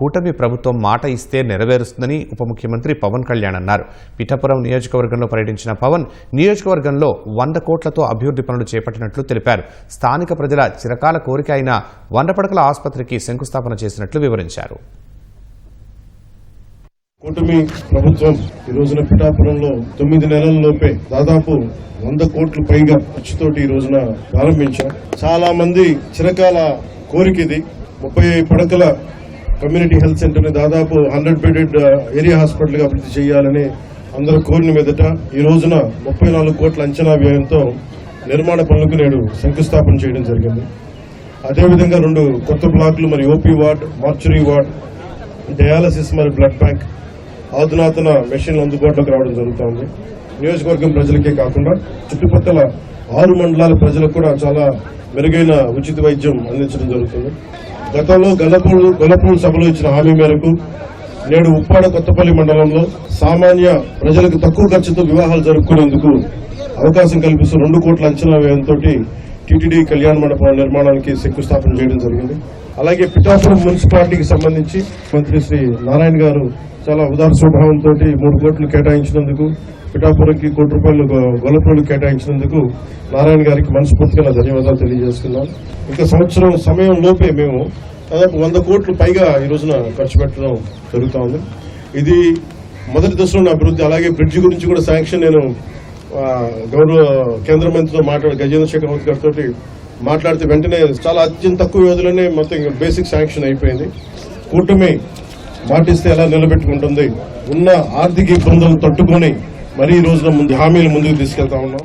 కూటమి ప్రభుత్వం మాట ఇస్తే నెరవేరుస్తుందని ఉప ముఖ్యమంత్రి పవన్ కళ్యాణ్ అన్నారు. పిఠాపురం నియోజకవర్గంలో పర్యటించిన పవన్ నియోజకవర్గంలో వంద కోట్లతో అభివృద్ధి పనులు చేపట్టినట్లు తెలిపారు. స్థానిక ప్రజల చిరకాల కోరిక అయిన వంద పడకల ఆసుపత్రికి శంకుస్థాపన చేసినట్లు వివరించారు. కూటమి ప్రభుత్వం ఈ రోజున పిఠాపురంలో తొమ్మిది నెలల్లోపే దాదాపు వంద కోట్ల పైగా ఖర్చుతోటి ఈ రోజున ప్రారంభించాం చాలా మంది చిరకాల కోరిక ఇది. ముప్పై పడకల కమ్యూనిటీ హెల్త్ సెంటర్ని దాదాపు హండ్రెడ్ బెడెడ్ uh, ఏరియా హాస్పిటల్గా అభివృద్ధి చేయాలని అందరూ కోరిన మీదట ఈ రోజున ముప్పై నాలుగు కోట్ల అంచనా వ్యయంతో నిర్మాణ పనులకు నేడు శంకుస్థాపన చేయడం జరిగింది. అదేవిధంగా రెండు కొత్త బ్లాక్లు మరి OP ward mortuary ward dialysis మరి బ్లడ్ బ్యాంక్ అధునాతన మెషిన్లు అందుబాటులోకి రావడం జరుగుతోంది నియోజకవర్గం ప్రజలకే కాకుండా చుట్టుపక్కల ఆరు మండలాల ప్రజలకు కూడా చాలా మెరుగైన ఉచిత వైద్యం అందించడం జరుగుతుంది. గతంలో గల్లపూడు గొల్లపూడి సభలో ఇచ్చిన హామీ మేరకు నేడు ఉప్పాడ కొత్తపల్లి మండలంలో సామాన్య ప్రజలకు తక్కువ ఖర్చుతో వివాహాలు జరుపుకునేందుకు అవకాశం కల్పిస్తూ రెండు కోట్ల అంచనా వ్యయంతో టీటీడీ కళ్యాణ మండపం నిర్మాణానికి శంకుస్థాపన చేయడం జరిగింది. అలాగే పిఠాపురం మున్సిపాలిటీకి సంబంధించి మంత్రి శ్రీ నారాయణ గారు చాలా ఉదార స్వభావంతో మూడు కోట్లు కేటాయించినందుకు పిఠాపురంకి కోటి రూపాయలు గొ- కేటాయించినందుకు నారాయణ గారికి మనస్ఫూర్తిగా ధన్యవాదాలు తెలియజేస్తున్నాం. ఇంకా సంవత్సరం సమయం లోపే మేము దాదాపు వంద కోట్లు పైగా ఈ రోజున ఖర్చు పెట్టడం జరుగుతూ ఉంది ఇది మొదటి దశలో అభివృద్ధి అలాగే బ్రిడ్జ్ గురించి కూడా శాంక్షన్ నేను గౌరవ కేంద్ర మంత్రితో మాట్లాడి గజేంద్ర శేఖర్ గారితో మాట్లాడితే వెంటనే చాలా అత్యంత తక్కువ వ్యవధిలోనే మొత్తం ఇంకా బేసిక్ శాంక్షన్ అయిపోయింది. కూటమి మాటిస్తే ఎలా నిలబెట్టుకుంటుంది? ఉన్న ఆర్థిక ఇబ్బందులను తట్టుకొని మరీ ఈ రోజున ముందు హామీలు ముందుకు తీసుకెళ్తా ఉన్నాం.